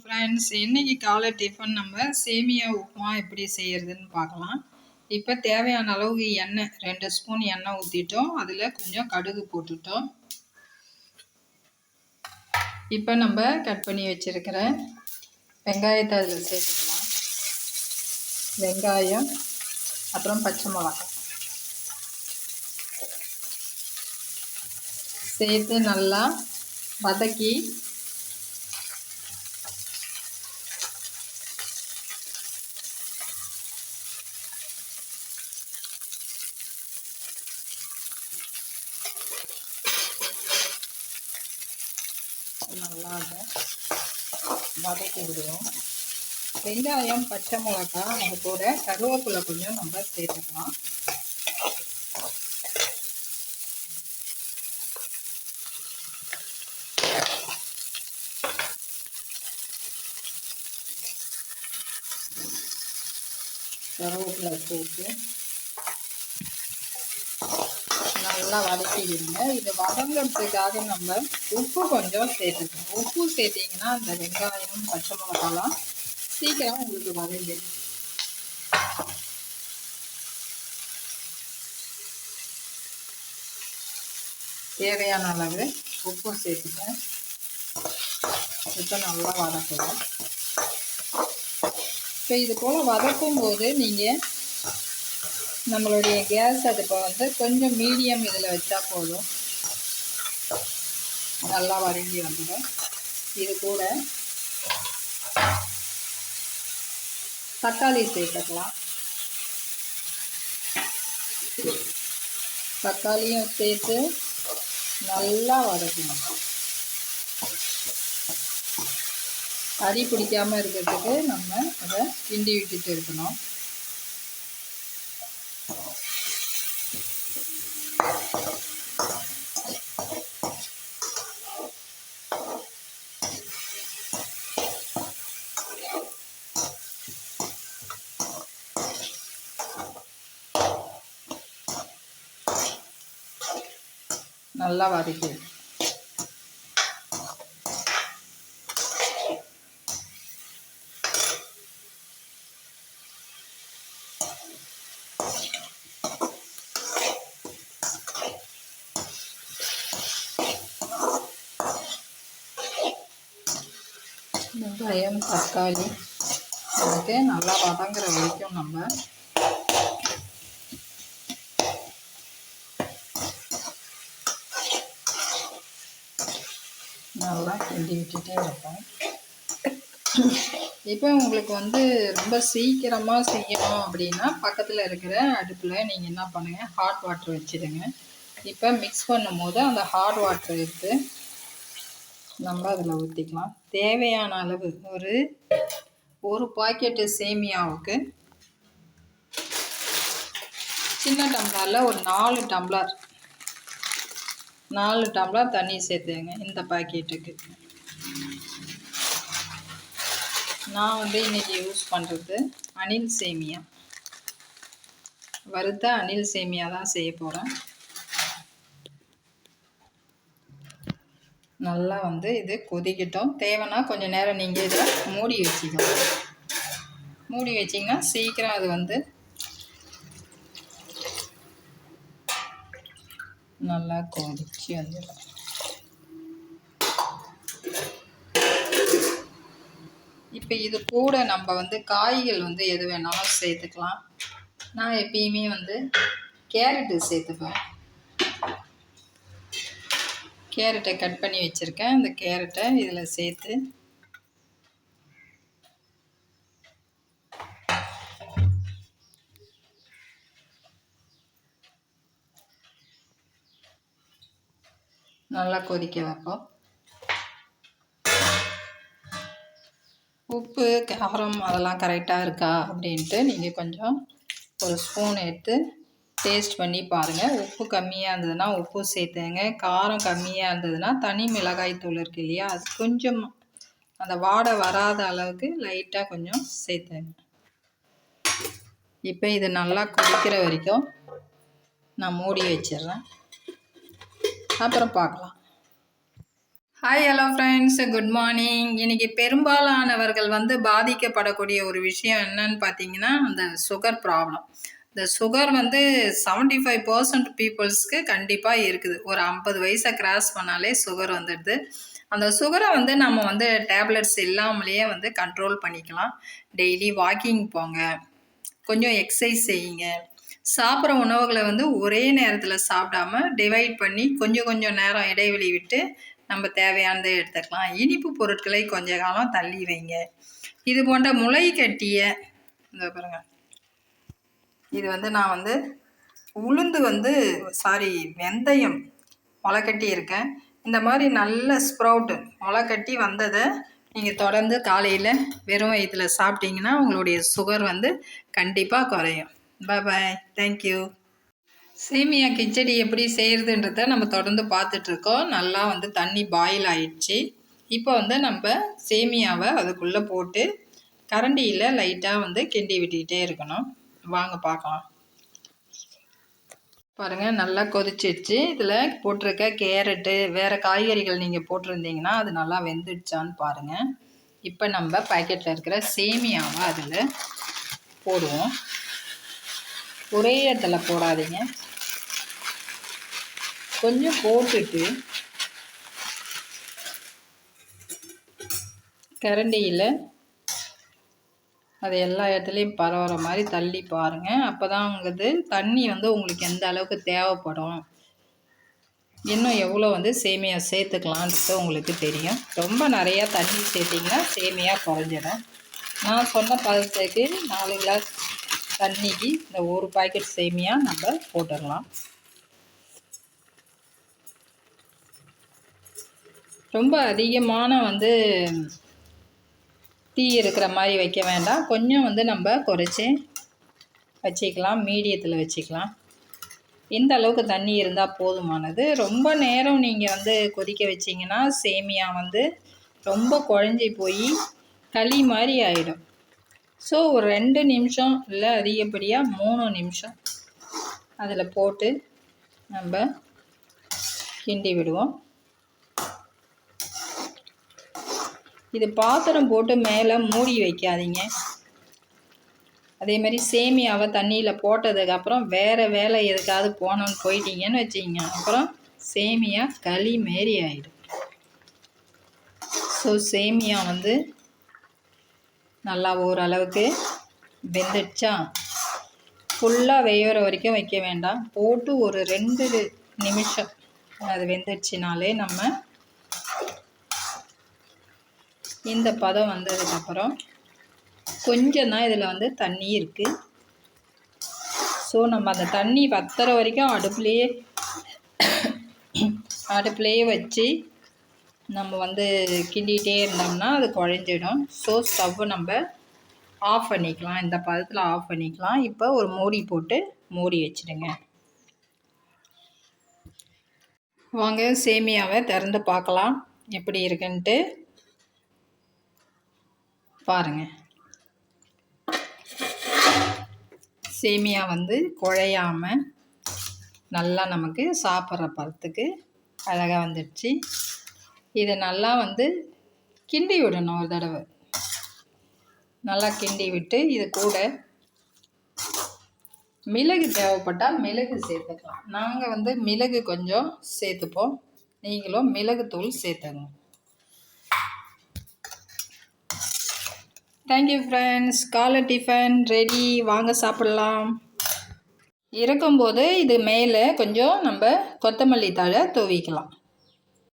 Friends இன்றைக்கி காலை tiffin நம்ம சேமியா உப்புமா எப்படி செய்கிறதுன்னு பார்க்கலாம். இப்போ தேவையான அளவுக்கு எண்ணெய் ரெண்டு ஸ்பூன் எண்ணெய் ஊற்றிட்டோம் அதில் கொஞ்சம் கடுகு போட்டுட்டோம். இப்போ நம்ம கட் பண்ணி வச்சுருக்கிற வெங்காயத்தை அதில் சேர்த்துக்கலாம். வெங்காயம் அப்புறம் பச்சை மிளகாய். சேர்த்து நல்லா வதக்கி நல்லா வதக்கி விடுவோம். வெங்காயம் பச்சை மிளகா அது கூட கருவேப்பிலை கொஞ்சம் நம்ம சேர்த்துக்கலாம். கருவேப்பிலை சேர்த்து நல்லா வதக்கி விடுங்க இது வதங்கிறதுக்காக நம்ம உப்பு கொஞ்சம் சேர்த்துக்கணும். உப்பு சேர்த்திங்கன்னா அந்த வெங்காயம் பச்சை மிளகாலாம் சீக்கிரம் உங்களுக்கு வதங்கிடும். தேவையான அளவு உப்பு சேர்த்துக்கேன் இப்போ நல்லா வதக்குவோம் இப்போ இது போல் வதக்கும் போது நீங்கள் நம்மளுடைய கேஸ் அடுப்பை வந்து கொஞ்சம் மீடியம் இதில் வச்சா போதும். நல்லா வதங்கி வந்துடும். இது கூட தக்காளி சேர்த்துக்கலாம். தக்காளியும் சேர்த்து நல்லா வதக்கணும். அடி பிடிக்காமல் இருக்கிறதுக்கு நம்ம அதை கிண்டி விட்டுட்டு இருக்கணும். நல்லா வதக்கி வெங்காயம் தக்காளி அதுக்கு நல்லா வதங்குற வரைக்கும் நம்ம நல்லா கிண்டி விட்டுட்டே இருப்போம் இப்போ உங்களுக்கு வந்து ரொம்ப சீக்கிரமாக செய்யணும் அப்படின்னா பக்கத்தில் இருக்கிற அடுப்பில் நீங்கள் என்ன பண்ணுங்கள் ஹாட் வாட்டர் வச்சுடுங்க இப்போ மிக்ஸ் பண்ணும் போது அந்த ஹாட் வாட்டர் எடுத்து நம்ம அதில் ஊற்றிக்கலாம் தேவையான அளவு ஒரு ஒரு பாக்கெட்டு சேமியாவுக்கு சின்ன டம்ளரில் ஒரு நாலு டம்ளர் நாலு டம்ளர் தண்ணி சேர்த்துங்க இந்த பாக்கெட்டுக்கு. நான் வந்து இன்றைக்கி யூஸ் பண்ணுறது அணில் சேமியா. வறுத்த அணில் சேமியா தான் செய்ய போகிறேன் நல்லா வந்து இது கொதிக்கட்டும். தேவைன்னா கொஞ்சம் நேரம் நீங்கள் இதை மூடி வச்சுக்கலாம் மூடி வச்சிங்கன்னா சீக்கிரம் அது வந்து நல்லா கொதிச்சு வந்துடும் இப்போ இது கூட நம்ம வந்து காய்கள் வந்து எது வேணாலும் சேர்த்துக்கலாம். நான் எப்பயுமே வந்து கேரட்டு சேர்த்துப்பேன். கேரட்டை கட் பண்ணி வச்சுருக்கேன். அந்த கேரட்டை இதில் சேர்த்து நல்லா கொதிக்க வைப்போம். உப்பு காரம் அதெல்லாம் கரெக்டாக இருக்கா அப்படின்ட்டு நீங்கள் கொஞ்சம் ஒரு ஸ்பூன் எடுத்து டேஸ்ட் பண்ணி பாருங்கள் உப்பு கம்மியாக இருந்ததுன்னா உப்பு சேர்த்துங்க. காரம் கம்மியாக இருந்ததுன்னா தனி மிளகாய் தூள் இருக்கு இல்லையா? அது கொஞ்சம் அந்த வாடை வராத அளவுக்கு லைட்டாக கொஞ்சம் சேர்த்துங்க. இப்போ இது நல்லா கொதிக்கிற வரைக்கும் நான் மூடி வச்சிடுறேன். அப்புறம் பார்க்கலாம். Hi hello friends good morning இன்னைக்கு பெரும்பாலானவர்கள் வந்து பாதிக்கப்படக்கூடிய ஒரு விஷயம் என்னன்னு பார்த்தீங்கன்னா அந்த சுகர் ப்ராப்ளம் இந்த சுகர் வந்து செவன்டி ஃபைவ் பர்சன்ட் பீப்புள்ஸ்க்கு கண்டிப்பாக இருக்குது. ஒரு ஐம்பது வயசை கிராஸ் பண்ணாலே சுகர் வந்துடுது. அந்த சுகரை வந்து நம்ம வந்து டேப்லெட்ஸ் இல்லாமலேயே வந்து கண்ட்ரோல் பண்ணிக்கலாம். டெய்லி வாக்கிங் போங்க. கொஞ்சம் எக்ஸசைஸ் செய்யுங்க. சாப்பிட்ற உணவுகளை வந்து ஒரே நேரத்தில் சாப்பிடாம டிவைட் பண்ணி கொஞ்சம் கொஞ்சம் நேரம் இடைவெளி விட்டு நம்ம தேவையானதை எடுத்துக்கலாம். இனிப்பு பொருட்களை கொஞ்ச காலம் தள்ளி வைங்க. இது போன்ற முளை கட்டிய இந்த பாருங்க. இது வந்து நான் வந்து உளுந்து வந்து சாரி வெந்தயம் முளை கட்டி இருக்கேன் இந்த மாதிரி நல்ல ஸ்ப்ரவுட்டு முளை கட்டி வந்ததை நீங்கள் தொடர்ந்து காலையில் வெறும் வயிற்றில் சாப்பிட்டீங்கன்னா உங்களுடைய சுகர் வந்து கண்டிப்பாக குறையும். பாய் பாய் தேங்க்யூ சேமியா கிச்சடி எப்படி செய்கிறதுன்றத நம்ம தொடர்ந்து பார்த்துட்ருக்கோம். நல்லா வந்து தண்ணி பாயில் ஆயிடுச்சு. இப்போ வந்து நம்ம சேமியாவை அதுக்குள்ளே போட்டு கரண்டியில் லைட்டாக வந்து கிண்டி விட்டுக்கிட்டே இருக்கணும். வாங்க பார்க்கலாம். பாருங்கள் நல்லா கொதிச்சிடுச்சு. இதில் போட்டிருக்க கேரட்டு வேறு காய்கறிகள் நீங்கள் போட்டிருந்தீங்கன்னா அது நல்லா வெந்துடுச்சான்னு பாருங்கள் இப்போ நம்ம பாக்கெட்டில் இருக்கிற சேமியாவை அதில் போடுவோம். ஒரே இடத்துல போடாதீங்க. கொஞ்சம் போட்டுட்டு கரண்டியில் அது எல்லா இடத்துலையும் பரவுற மாதிரி தள்ளி பாருங்கள் அப்போ தான் உங்களது தண்ணி வந்து உங்களுக்கு எந்த அளவுக்கு தேவைப்படும். இன்னும் எவ்வளோ வந்து சேமியா சேர்த்துக்கலான்றது உங்களுக்கு தெரியும். ரொம்ப நிறையா தண்ணி சேர்த்திங்கன்னா சேமியா குறைஞ்சிடும். நான் சொன்ன பதத்துக்கு நாலு கிளாஸ் தண்ணிக்கு இந்த ஒரு பாக்கெட் சேமியா நம்ம போட்டுடலாம். ரொம்ப அதிகமான வந்து தீ இருக்கிற மாதிரி வைக்க வேண்டாம். கொஞ்சம் வந்து நம்ம குறைச்சி வச்சுக்கலாம். மீடியத்தில் வச்சுக்கலாம். இந்த அளவுக்கு தண்ணி இருந்தால் போதுமானது. ரொம்ப நேரம் நீங்கள் வந்து கொதிக்க வச்சிங்கன்னா சேமியா வந்து ரொம்ப குழஞ்சி போய் களி மாதிரி ஆகிடும் ஸோ ஒரு ரெண்டு நிமிஷம் இல்லை அதிகப்படியாக மூணு நிமிஷம் அதில் போட்டு நம்ம கிண்டி விடுவோம். இது பாத்திரம் போட்டு மேலே மூடி வைக்காதீங்க. அதே மாதிரி சேமியாவை தண்ணியில் போட்டதுக்கப்புறம் வேறு வேலை எதுக்காவது போனோன்னு போயிட்டீங்கன்னு வச்சிங்க அப்புறம் சேமியா களி மாரி ஆகிடும் ஸோ சேமியா வந்து நல்லா ஓரளவுக்கு வெந்துடுச்சா? ஃபுல்லாக வேகிற வரைக்கும் வைக்க வேண்டாம். போட்டு ஒரு ரெண்டு நிமிஷம் அது வெந்துடுச்சினாலே நம்ம இந்த பதம் வந்ததுக்கப்புறம் கொஞ்சம் தான் இதில் வந்து தண்ணி இருக்குது ஸோ நம்ம அந்த தண்ணி வத்துற வரைக்கும் அடுப்புலேயே அடுப்புலேயே வச்சு நம்ம வந்து கிண்டிகிட்டே இருந்தோம்னா அது குழஞ்சிடும். ஸோ ஸ்டவ்வை நம்ம ஆஃப் பண்ணிக்கலாம். இந்த பதத்தில் ஆஃப் பண்ணிக்கலாம். இப்போ ஒரு மூடி போட்டு மூடி வச்சுடுங்க. வாங்க சேமியாவை திறந்து பார்க்கலாம். எப்படி இருக்குன்ட்டு. பாருங்கள் சேமியா வந்து குழையாமல் நல்லா நமக்கு சாப்பிட்ற பழத்துக்கு அழகாக வந்துடுச்சு. இதை நல்லா வந்து கிண்டி விடணும் ஒரு தடவை. நல்லா கிண்டி விட்டு இது கூட மிளகு தேவைப்பட்டால் மிளகு சேர்த்துக்கலாம். நாங்கள் வந்து மிளகு கொஞ்சம் சேர்த்துப்போம். நீங்களும் மிளகுத்தூள் சேர்த்துங்க. தேங்க்யூ ஃப்ரெண்ட்ஸ் காலை டிஃபன் ரெடி வாங்க சாப்பிட்லாம். இறக்கும்போது இது மேலே கொஞ்சம் நம்ம கொத்தமல்லி தழை தூவிக்கலாம்.